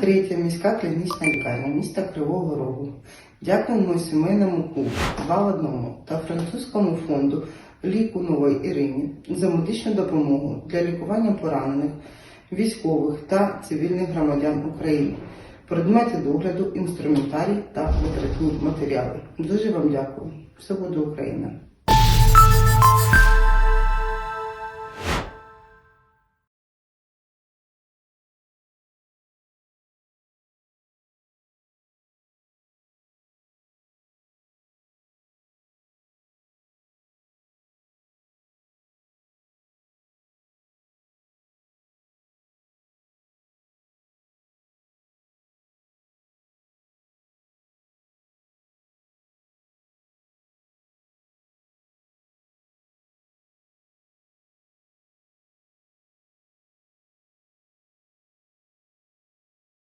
Третя міська клінічна лікарня міста Кривого Рогу. Дякуємо сімейному клубу два в одному та французькому фонду ліку нової Ірині за медичну допомогу для лікування поранених, військових та цивільних громадян України. Предмети догляду, інструментарій та витратні матеріали. Дуже вам дякую. Все буде Україна!